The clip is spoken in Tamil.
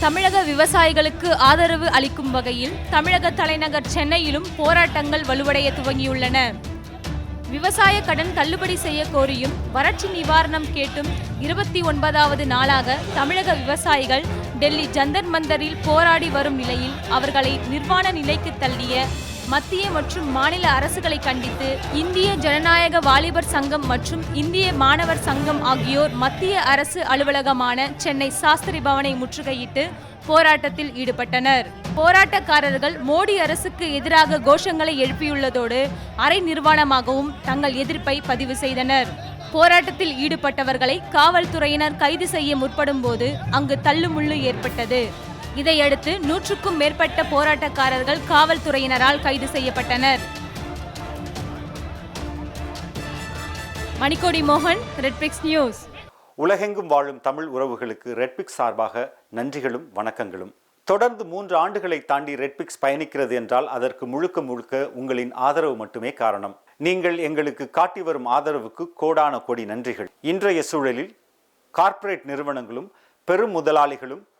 தமிழக விவசாயிகளுக்கு ஆதரவு அளிக்கும் வகையில் தமிழக தலைநகர் சென்னையிலும் போராட்டங்கள் வலுவடைய துவங்கியுள்ளன. விவசாய கடன் தள்ளுபடி செய்ய கோரியும் வறட்சி நிவாரணம் கேட்டும் இருபத்தி ஒன்பதாவது நாளாக தமிழக விவசாயிகள் டெல்லி ஜந்தர் மந்தரில் போராடி வரும் நிலையில் அவர்களை நிர்வாண நிலைக்கு தள்ளிய மத்திய மற்றும் மாநில அரசுகளை கண்டித்து இந்திய ஜனநாயக வாலிபர் சங்கம் மற்றும் இந்திய மாணவர் சங்கம் ஆகியோர் மத்திய அரசு அலுவலகமான சென்னை சாஸ்திரி பவனை முற்றுகையிட்டு போராட்டத்தில் ஈடுபட்டனர். போராட்டக்காரர்கள் மோடி அரசுக்கு எதிராக கோஷங்களை எழுப்பியுள்ளதோடு அரை நிர்வாணமாகவும் தங்கள் எதிர்ப்பை பதிவு செய்தனர். போராட்டத்தில் ஈடுபட்டவர்களை காவல்துறையினர் கைது செய்ய முற்படும் போது அங்கு தள்ளுமுள்ளு ஏற்பட்டது. இதையடுத்து நூற்றுக்கும் மேற்பட்ட போராட்டக்காரர்கள் காவல்துறையினரால் கைது செய்யப்பட்டனர். மணிக்கோடி மோகன் ரெட்பிக்ஸ் நியூஸ் உலகெங்கும் வாழும் தமிழ் உறவுகளுக்கு ரெட்பிக்ஸ் சார்பாக நன்றிகளும் வணக்கங்களும். தொடர்ந்து மூன்று ஆண்டுகளை தாண்டி ரெட்பிக்ஸ் பயணிக்கிறது என்றால் அதற்கு முழுக்க முழுக்க உங்களின் ஆதரவு மட்டுமே காரணம். நீங்கள் எங்களுக்கு காட்டி வரும் ஆதரவுக்கு கோடான கோடி நன்றிகள். இன்றைய சூழலில் கார்ப்பரேட் நிறுவனங்களும் பெரும் முதலாளிகளும்